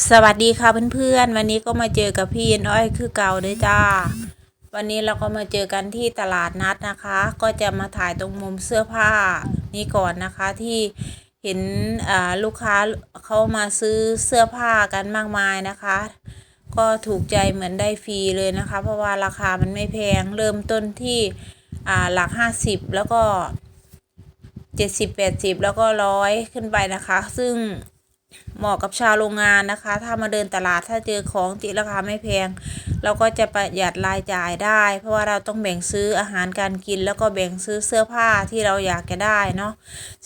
สวัสดีค่ะเพื่อนๆ วันนี้ก็มาเจอกับพี่เย็นอ้อยคือเก่าเลยจ้า วันนี้เราก็มาเจอกันที่ตลาดนัดนะคะ ก็จะมาถ่ายตรงมุมเสื้อผ้านี้ก่อนนะคะที่เห็นอ่าลูกค้าเขามาซื้อเสื้อผ้ากันมากมายนะคะ ก็ถูกใจเหมือนได้ฟรีเลยนะคะ เพราะว่าราคามันไม่แพงเริ่มต้นที่อ่าหลักห้าสิบแล้วก็เจ็ดสิบแปดสิบแล้วก็ร้อยขึ้นไปนะคะ ซึ่ง เหมาะกับชาวโรงงานนะคะ ถ้ามาเดินตลาดถ้าเจอของที่ราคาไม่แพง เราก็จะประหยัดรายจ่ายได้ เพราะว่าเราต้องแบ่งซื้ออาหารการกิน แล้วก็แบ่งซื้อเสื้อผ้าที่เราอยากจะได้เนาะ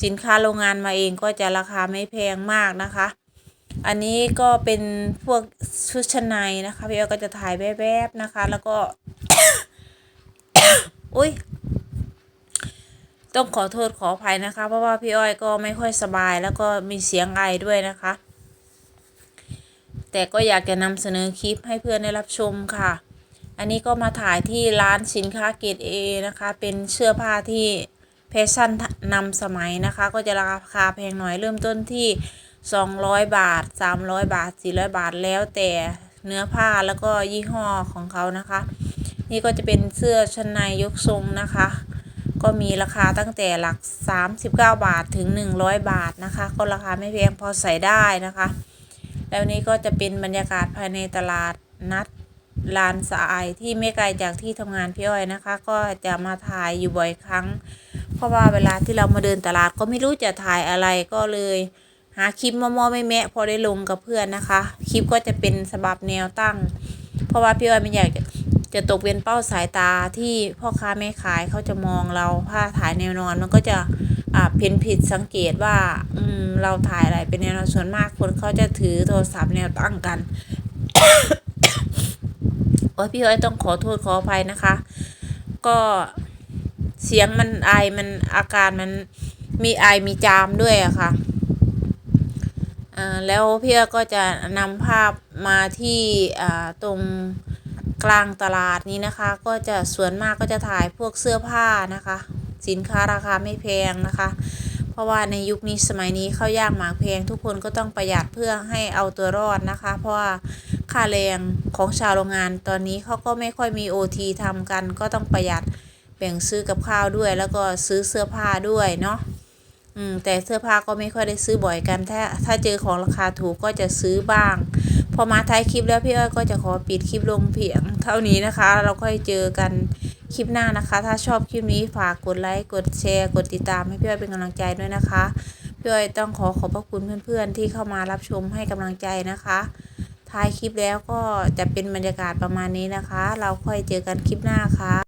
สินค้าโรงงานมาเองก็จะราคาไม่แพงมากนะคะ อันนี้ก็เป็นพวกชุดชั้นในนะคะพี่อ้อยก็จะถ่ายแวบๆนะคะ แล้วก็ อุ้ย ต้องขอโทษขออภัยนะคะ เพราะว่าพี่อ้อยก็ไม่ค่อยสบายแล้วก็มีเสียงไอด้วยนะคะ แต่ก็อยากจะนำเสนอคลิปให้เพื่อนได้รับชมค่ะ อันนี้ก็มาถ่ายที่ร้านสินค้าเกรดเอนะคะ เป็นเสื้อผ้าที่แฟชั่นนำสมัยนะคะ ก็จะราคาแพงหน่อยเริ่มต้นที่200 บาท 300 บาท 400 บาทแล้วแต่เนื้อผ้าแล้วก็ยี่ห้อของเขานะคะ นี่ก็จะเป็นเสื้อชั้นในยกทรงนะคะ ก็มีราคาตั้งแต่หลัก 39 บาทถึง 100 บาทนะคะ ก็ราคาไม่แพงพอใส่ได้นะคะ แล้วนี้ก็จะเป็นบรรยากาศภายในตลาดนัดลานสายที่ไม่ไกลจากที่ทำงานพี่อ้อยนะคะ ก็จะมาถ่ายอยู่บ่อยครั้ง เพราะว่าเวลาที่เรามาเดินตลาดก็ไม่รู้จะถ่ายอะไรก็เลย หาคลิปมอมอไม่แมะพอได้ลงกับเพื่อนนะคะ คลิปก็จะเป็นสบับแนวตั้ง เพราะว่าพี่อ้อยไม่อยาก จะตกเป็นเป้าสายตาที่พ่อค้าแม่ขายเขาจะมองเราถ้าถ่ายแนวนอนมันก็จะอ่าเพี้ยนผิดสังเกตว่าอืมเราถ่ายอะไรเป็นแนวนอนส่วนมากคนเขาจะถือโทรศัพท์แนวตั้งกันโอ้ยพี่อ้อยต้องขอโทษขออภัยนะคะ ก็เสียงมันไอมันอาการมันมีไอมีจามด้วยอะค่ะอ่าแล้วพี่อ้ยก็จะนำภาพมาที่อ่าตรง กลางตลาดนี้นะคะ ก็จะส่วนมากก็จะถ่ายพวกเสื้อผ้านะคะ สินค้าราคาไม่แพงนะคะ เพราะว่าในยุคนี้สมัยนี้ข้าวยากหมากแพงทุกคนก็ต้องประหยัดเพื่อให้เอาตัวรอดนะคะ เพราะว่าค่าแรงของชาวโรงงานตอนนี้เขาก็ไม่ค่อยมี OT ทำกัน ก็ต้องประหยัดแบ่งซื้อกับข้าวด้วย แล้วก็ซื้อเสื้อผ้าด้วยเนาะ อืมแต่เสื้อผ้าก็ไม่ค่อยได้ซื้อบ่อยกัน ถ้าถ้าเจอของราคาถูกก็จะซื้อบ้าง พอมาท้ายคลิปแล้วพี่อ้อยก็จะขอปิดคลิปลงเพียง เท่านี้นะคะ เราค่อยเจอกันคลิปหน้านะคะ ถ้าชอบคลิปนี้ฝากกดไลค์กดแชร์กดติดตามให้พี่อ้อยเป็นกำลังใจด้วยนะคะพี่อ้อยต้องขอขอบพระคุณเพื่อนๆ ที่เข้ามารับชมให้กำลังใจนะคะท้ายคลิปแล้วก็จะเป็นบรรยากาศประมาณนี้นะคะ เราค่อยเจอกันคลิปหน้าค่ะ